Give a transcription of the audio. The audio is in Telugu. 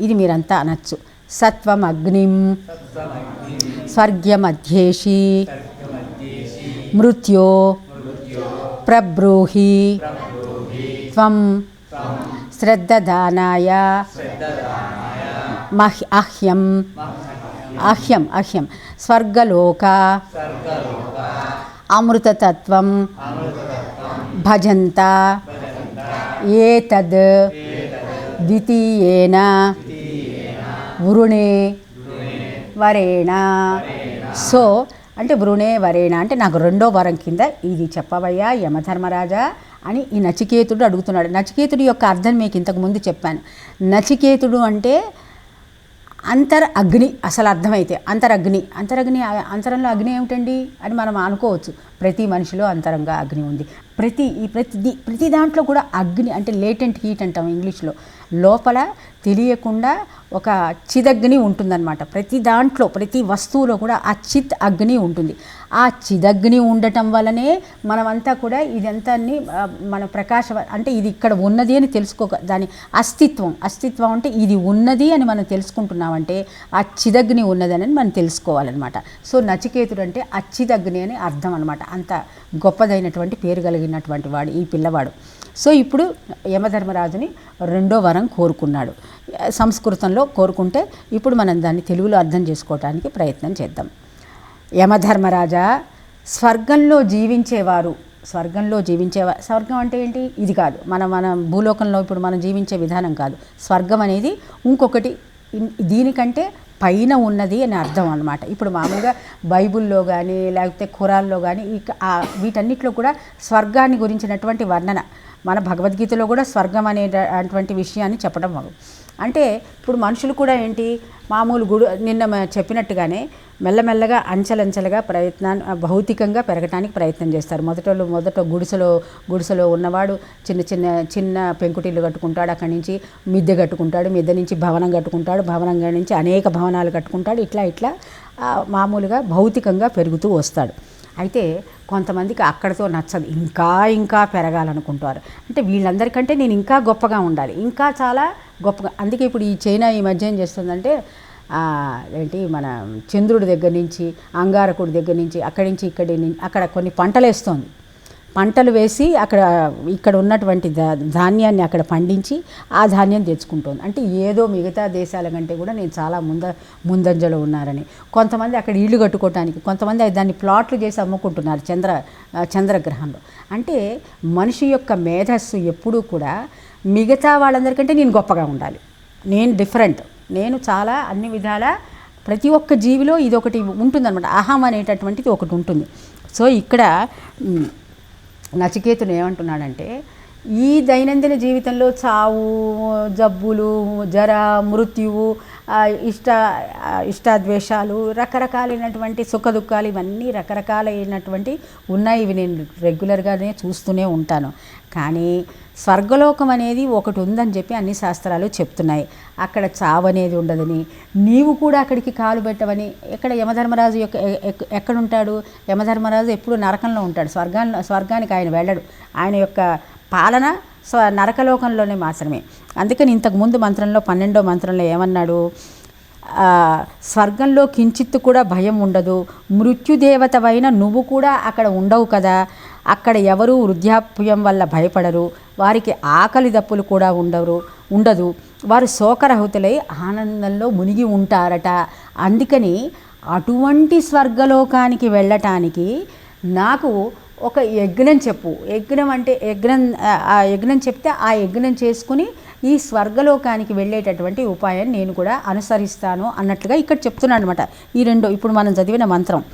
ఇది మీరంతా అనొచ్చు. సత్వం అగ్నిం స్వర్గ్యమధ్యేషి మృత్యో ప్రబ్రూహి త్వం శ్రద్ధదానాయ మహ్ అహ్యం అహ్యం అహ్యం స్వర్గలోక అమృతతత్వం భజంత ఏతద్ ద్వితీయేన? వృణే వరేణ. సో అంటే వృణే వరేణ అంటే నాకు రెండో వరం కింద ఇది చెప్పవయ్యా యమధర్మరాజా అని ఈ నచికేతుడు అడుగుతున్నాడు. నచికేతుడి యొక్క అర్థం మీకు ఇంతకు ముందు చెప్పాను. నచికేతుడు అంటే అంతర్ అగ్ని అసలు అర్థమైతే అంతరగ్ని అంతరగ్ని అంతరంలో అగ్ని ఏమిటండి అని మనం అనుకోవచ్చు. ప్రతి మనిషిలో అంతరంగా అగ్ని ఉంది. ప్రతి ఈ ప్రతి ప్రతి దాంట్లో కూడా అగ్ని అంటే లేటెంట్ హీట్ అంటాం ఇంగ్లీష్లో. లోపల తెలియకుండా ఒక చిదగ్ని ఉంటుందన్నమాట. ప్రతి దాంట్లో ప్రతి వస్తువులో కూడా ఆ చిత్ అగ్ని ఉంటుంది. ఆ చిదగ్ని ఉండటం వల్లనే మనమంతా కూడా ఇదంతా మన ప్రకాశ అంటే ఇది ఇక్కడ ఉన్నది అని తెలుసుకోక దాని అస్తిత్వం అస్తిత్వం అంటే ఇది ఉన్నది అని మనం తెలుసుకుంటున్నామంటే ఆ చిదగ్ని ఉన్నదని మనం తెలుసుకోవాలన్నమాట. సో నచికేతుడు అంటే అచ్చిదగ్ని అని అర్థం అనమాట అంత గొప్పదైనటువంటి పేరు కలిగినటువంటి వాడు ఈ పిల్లవాడు. సో ఇప్పుడు యమధర్మరాజుని రెండో వరం కోరుకున్నాడు. సంస్కృతంలో కోరుకుంటే ఇప్పుడు మనం దాన్ని తెలుగులో అర్థం చేసుకోవడానికి ప్రయత్నం చేద్దాం. యమధర్మరాజా స్వర్గంలో జీవించేవారు స్వర్గంలో జీవించే స్వర్గం అంటే ఏంటి? ఇది కాదు. మన మన భూలోకంలో ఇప్పుడు మనం జీవించే విధానం కాదు. స్వర్గం అనేది ఇంకొకటి దీనికంటే పైన ఉన్నది అని అర్థం అనమాట ఇప్పుడు మామూలుగా బైబిల్లో కానీ లేకపోతే ఖురాల్లో కానీ వీటన్నిటిలో కూడా స్వర్గాన్ని గురించినటువంటి వర్ణన మన భగవద్గీతలో కూడా స్వర్గం అనే అటువంటి విషయాన్ని చెప్పడం అంటే ఇప్పుడు మనుషులు కూడా ఏంటి మామూలు గుడు నిన్న చెప్పినట్టుగానే మెల్లమెల్లగా అంచెలంచెలుగా ప్రయత్నాన్ని భౌతికంగా పెరగటానికి ప్రయత్నం చేస్తారు. మొదటలో మొదట గుడిసెలో గుడిసెలో ఉన్నవాడు చిన్న చిన్న చిన్న పెంకుటిల్లు కట్టుకుంటాడు అక్కడి నుంచి మిద్దె కట్టుకుంటాడు మిద్దె నుంచి భవనం కట్టుకుంటాడు భవనం నుంచి అనేక భవనాలు కట్టుకుంటాడు ఇట్లా ఇట్లా మామూలుగా భౌతికంగా పెరుగుతూ వస్తాడు. అయితే కొంతమందికి అక్కడితో నచ్చదు ఇంకా ఇంకా పెరగాలనుకుంటారు. అంటే వీళ్ళందరికంటే నేను ఇంకా గొప్పగా ఉండాలి. ఇంకా చాలా గొప్పగా. అందుకే ఇప్పుడు ఈ చైనా ఈ మధ్య ఏం చేస్తుందంటే ఏంటి మన చంద్రుడి దగ్గర నుంచి అంగారకుడి దగ్గర నుంచి అక్కడి నుంచి ఇక్కడి నుంచి అక్కడ కొన్ని పంటలు వేస్తోంది పంటలు వేసి అక్కడ ఇక్కడ ఉన్నటువంటి ధాన్యాన్ని అక్కడ పండించి ఆ ధాన్యం తెచ్చుకుంటుంది. అంటే ఏదో మిగతా దేశాల కంటే కూడా నేను చాలా ముంద ముందంజలో ఉన్నారని కొంతమంది అక్కడ ఇల్లు కట్టుకోవటానికి కొంతమంది దాన్ని ప్లాట్లు చేసి అమ్ముకుంటున్నారు చంద్ర చంద్రగ్రహంలో. అంటే మనిషి యొక్క మేధస్సు ఎప్పుడూ కూడా మిగతా వాళ్ళందరికంటే నేను గొప్పగా ఉండాలి. నేను డిఫరెంట్. నేను చాలా అన్ని విధాల ప్రతి ఒక్క జీవిలో ఇది ఒకటి ఉంటుందన్నమాట. అహం అనేటటువంటిది ఒకటి ఉంటుంది. సో ఇక్కడ నచికేతుడు ఏమంటున్నాడంటే ఈ దైనందిన జీవితంలో చావు జబ్బులు జర మృత్యువు ఇష్ట ఇష్టాద్వేషాలు రకరకాలైనటువంటి సుఖ దుఃఖాలు ఇవన్నీ రకరకాలైనటువంటి ఉన్నాయి. ఇవి నేను రెగ్యులర్గానే చూస్తూనే ఉంటాను. కానీ స్వర్గలోకం అనేది ఒకటి ఉందని చెప్పి అన్ని శాస్త్రాలు చెప్తున్నాయి. అక్కడ చావు అనేది ఉండదని నీవు కూడా అక్కడికి కాలు పెట్టవని ఇక్కడ యమధర్మరాజు యొక్క ఎక్కడుంటాడు? యమధర్మరాజు ఎప్పుడు నరకంలో ఉంటాడు. స్వర్గాన్ని స్వర్గానికి ఆయన వెళ్ళడు. ఆయన యొక్క పాలన స్వ నరకలోకంలోనే మాత్రమే. అందుకని ఇంతకు ముందు మంత్రంలో పన్నెండో మంత్రంలో ఏమన్నాడు? స్వర్గంలో కించిత్తు కూడా భయం ఉండదు. మృత్యుదేవతవైన నువ్వు కూడా అక్కడ ఉండవు కదా. అక్కడ ఎవరూ వృద్ధాప్యం వల్ల భయపడరు. వారికి ఆకలి దప్పులు కూడా ఉండరు ఉండదు. వారు శోకరహితులై ఆనందంలో మునిగి ఉంటారట. అందుకని అటువంటి స్వర్గలోకానికి వెళ్ళటానికి నాకు ఒక యజ్ఞం చెప్పు. యజ్ఞం అంటే యజ్ఞం ఆ- యజ్ఞం చెప్తే ఆ యజ్ఞం చేసుకుని ఈ స్వర్గలోకానికి వెళ్ళేటటువంటి ఉపాయం నేను కూడా అనుసరిస్తాను అన్నట్లుగా ఇక్కడ చెప్తున్నాను అనమాట ఈ రెండు ఇప్పుడు మనం చదివిన మంత్రం.